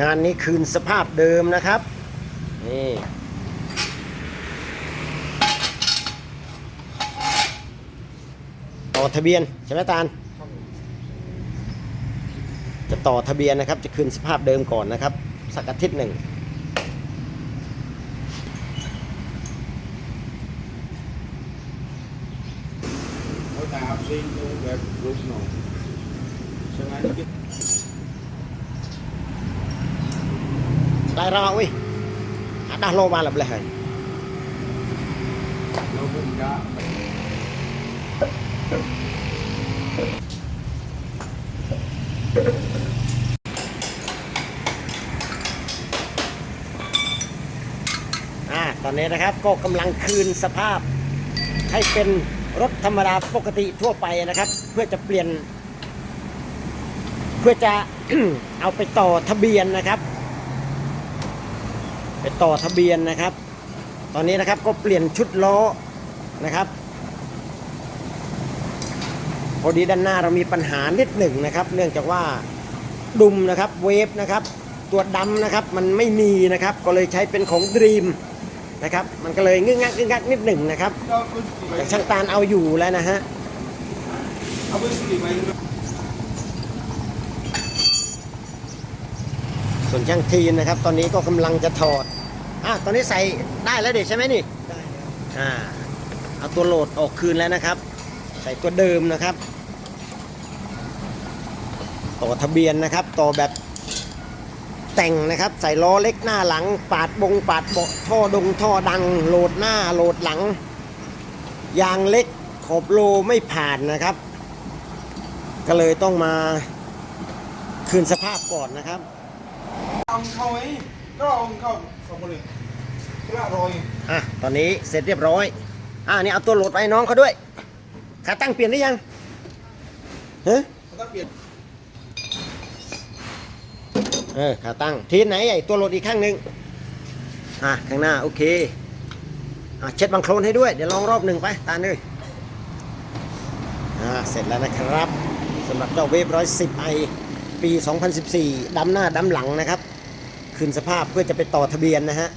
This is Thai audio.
งานนี้คืนสภาพเดิมนะครับ นี่ต่อทะเบียน ใช่ไหมตาลจะต่อทะเบียนนะครับ จะคืนสภาพเดิมก่อนนะครับ สักอาทิตย์หนึ่ง เขาตาเอาซิงดูแบบรูปหน่อยฉะนั้น Lại ra ui Đã lô ba lập lại เราเพิ่งกะอ่าตอนนี้นะครับก็กำลังคืนสภาพให้เป็น รถธรรมดาปกติทั่วไปนะครับ เพื่อจะเปลี่ยน เพื่อจะเอาไปต่อทะเบียนนะครับ ไปต่อทะเบียนนะครับ ตอนนี้นะครับก็เปลี่ยนชุดล้อนะครับพอดีด้านหน้าเรามีปัญหานิดหนึ่งนะครับ เนื่องจากว่าดุมนะครับเวฟนะครับ ตัวดำนะครับมันไม่มีนะครับ ก็เลยใช้เป็นของดรีม นะครับ มันก็เลยงึกงักงึกงักนิดหนึ่งนะครับเราเพิ่งกี่ใบแต่ช่างตาลเอาอยู่แล้วนะฮะเอาเพิ่งกี่ใบส่วนช่างทีนนะครับ ตอนนี้ก็กำลังจะถอดอะตอนนี้ใส่ได้แล้วเด็กใช่ไหมนี่ได้แล้วอ่าเอาตัวโหลดออกคืนแล้วนะครับ ใส่ตัวเดิมนะครับ ต่อทะเบียนนะครับ ต่อแบบ แต่งนะครับ ใส่ล้อเล็กหน้าหลัง ปาดบงปาดเบาะท่อดงท่อดัง โหลดหน้าโหลดหลัง ยางเล็กขอบโลไม่ผ่านนะครับ ก็เลยต้องมาคืนสภาพก่อนนะครับ เอาเข้าไหมก็เอาเข้าสองคนเลยกระรอยอะตอนนี้เสร็จเรียบร้อย อะนี่เอาตัวโหลดไปให้น้องเขาด้วยขาตั้งเปลี่ยนหรือยังเฮ้ยเขาต้องเปลี่ยน เออขาตั้งทีไหนไอ้ตัวรถอีกข้างหนึ่งอะข้างหน้าโอเคอะเช็ดบังโคลนให้ด้วยเดี๋ยวลองรอบหนึ่งไปตาเลยอ่าเสร็จแล้วนะครับสำหรับเจ้าเวฟร้อยสิบไอปี 2014ดำหน้าดำหลังนะครับ คืนสภาพเพื่อจะไปต่อทะเบียนนะฮะ